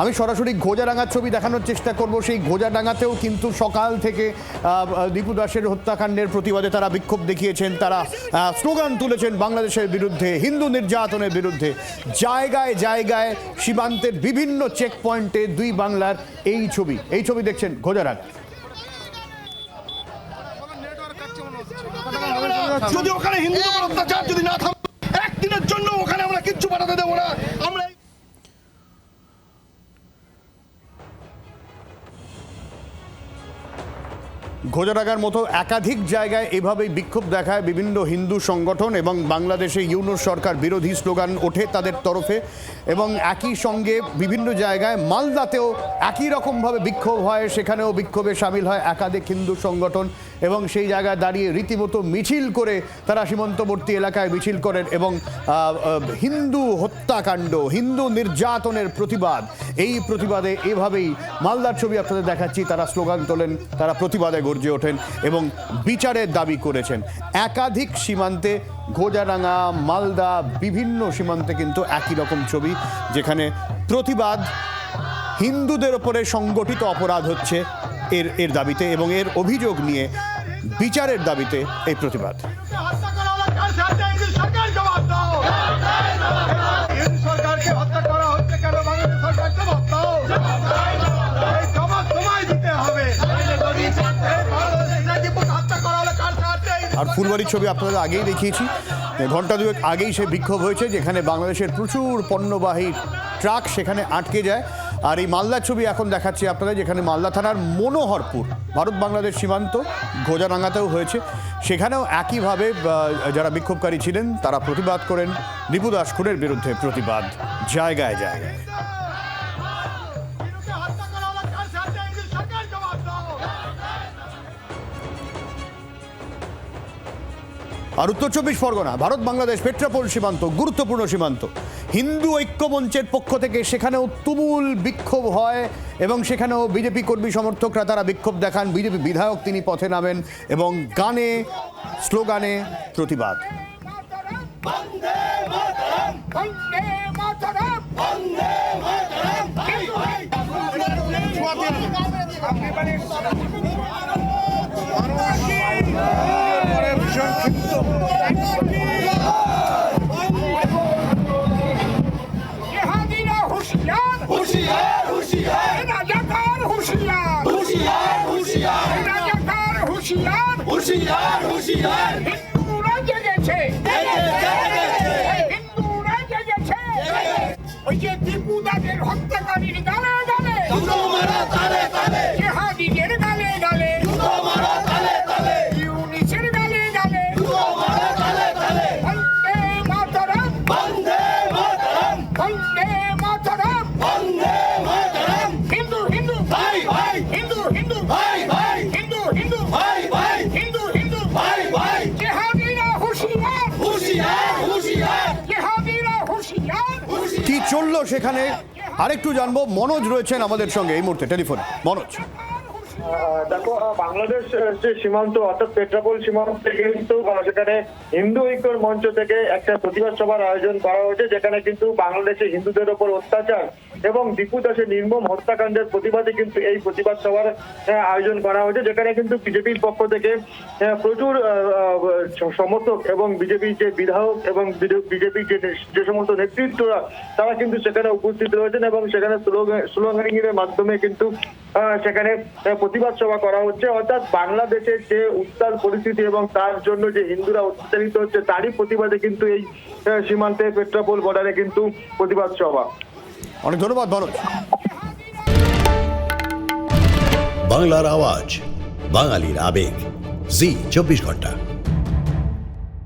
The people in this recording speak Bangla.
আমি সরাসরি ঘোজারাঙ্গার ছবি দেখানোর চেষ্টা করব। সেই ঘোজাডাঙ্গাতেও কিন্তু সকাল থেকে দীপু দাসের হত্যাকাণ্ডের প্রতিবাদে তারা বিক্ষোভ দেখিয়েছেন। তারা স্লোগান তুলেছেন বাংলাদেশের বিরুদ্ধে, হিন্দু নির্যাতনের বিরুদ্ধে। জায়গায় জায়গায় সীমান্তের বিভিন্ন চেক পয়েন্টে দুই বাংলার এই ছবি। এই ছবি দেখছেন ঘোজারাঙ্গা যদি ওখানে উপর অত্যাচার যদি না ঘোজারাগার মতো একাধিক জায়গায় এভাবেই বিক্ষোভ দেখায় বিভিন্ন হিন্দু সংগঠন এবং বাংলাদেশে ইউনুস সরকার বিরোধী স্লোগান ওঠে তাদের তরফে এবং একই সঙ্গে বিভিন্ন জায়গায় মালদাতেও একই রকমভাবে বিক্ষোভ হয়, সেখানেও বিক্ষোভে সামিল হয় একাধিক হিন্দু সংগঠন। এবং সেই জায়গায় দাঁড়িয়ে রীতিমতো মিছিল করে তারা সীমান্তবর্তী এলাকায় মিছিল করেন এবং হিন্দু হত্যাকাণ্ড, হিন্দু নির্যাতনের প্রতিবাদ। এই প্রতিবাদে এভাবেই মালদার ছবি আপনাদের দেখাচ্ছি। তারা স্লোগান তোলেন, তারা প্রতিবাদে গর্জে ওঠেন এবং বিচারের দাবি করেছেন। একাধিক সীমান্তে ঘোজারাঙ্গা মালদা, বিভিন্ন সীমান্তে কিন্তু একই রকম ছবি, যেখানে প্রতিবাদ হিন্দুদের ওপরে সংগঠিত অপরাধ হচ্ছে এর এর দাবিতে এবং এর অভিযোগ নিয়ে বিচারের দাবিতে এই প্রতিবাদ? আর ফুলবাড়ির ছবি আপনাদের আগেই দেখিয়েছি ঘণ্টা দুয়েক আগেই সে বিক্ষোভ হয়েছে, যেখানে বাংলাদেশের প্রচুর পণ্যবাহী ট্রাক সেখানে আটকে যায় আর এই মালদার ছবি এখন দেখাচ্ছি আপনাদের, যেখানে মালদা থানার মনোহরপুর, ভারত বাংলাদেশ সীমান্ত ঘোজারাঙ্গাতেও হয়েছে। সেখানেও একইভাবে যারা বিক্ষোভকারী ছিলেন, তারা প্রতিবাদ করেন। দীপু দাস খুনের বিরুদ্ধে প্রতিবাদ, জায়গায় জায়গায়। আর উত্তর চব্বিশ পরগনা, ভারত বাংলাদেশ পেট্রাপোল সীমান্ত, গুরুত্বপূর্ণ সীমান্ত। হিন্দু ঐক্য মঞ্চের পক্ষ থেকে সেখানেও তুমুল বিক্ষোভ হয় এবং সেখানেও বিজেপি কর্মী সমর্থকরা তারা বিক্ষোভ দেখান। বিজেপি বিধায়ক তিনি পথে নামেন এবং গানে, স্লোগানে প্রতিবাদ। হুঁশিয়ার। হুঁশিয়ার রাজাকার হুশিয়ার। হুশিয়ার হুশিয়ার। রাজাকার হুঁশিয়ার। হুঁশিয়ার হুঁশিয়ার। হিন্দু হিন্দু ভাই ভাই। হিন্দু হিন্দু। ভাই ভাই। হিন্দু হিন্দু। ভাই ভাই। জেহাদিরা হুঁশিয়ার। হুঁশিয়ার হুঁশিয়ার। জেহাদিরা হুঁশিয়ার। কি চলল সেখানে? আরেকটু জানব। মনোজ রয়েছেন আমাদের সঙ্গে এই মুহূর্তে। টেলিফোনে। মনোজ। দেখো বাংলাদেশ যে সীমান্ত অর্থাৎ পেট্রাপোল সীমান্ত থেকে কিন্তু সেখানে হিন্দু ঐক্যর মঞ্চ থেকে একটা প্রতিবাদ সভার আয়োজন করা হয়েছে যেখানে কিন্তু বাংলাদেশে হিন্দুদের ওপর অত্যাচার এবং দীপু দাসের নির্মম হত্যাকাণ্ডের প্রতিবাদে কিন্তু এই প্রতিবাদ সভার আয়োজন করা হয়েছে, যেখানে কিন্তু বিজেপির পক্ষ থেকে প্রচুর সমর্থক এবং বিজেপির যে বিধায়ক এবং বিজেপির যে যে সমস্ত নেতৃত্বরা, তারা কিন্তু সেখানে উপস্থিত রয়েছেন এবং সেখানে স্লোগানিং এর মাধ্যমে কিন্তু সেখানে প্রতিবাদ সভা করা হচ্ছে। অর্থাৎ বাংলাদেশের যে উত্তাল পরিস্থিতি এবং তার জন্য যে হিন্দুরা অত্যাচারিত হচ্ছে, তারই প্রতিবাদে কিন্তু এই সীমান্তে পেট্রাপোল বর্ডারে কিন্তু প্রতিবাদ সভা। অনেক ধন্যবাদ ভরত বাংলার আওয়াজ বাঙালির আবেগ। জি চব্বিশ ঘণ্টা।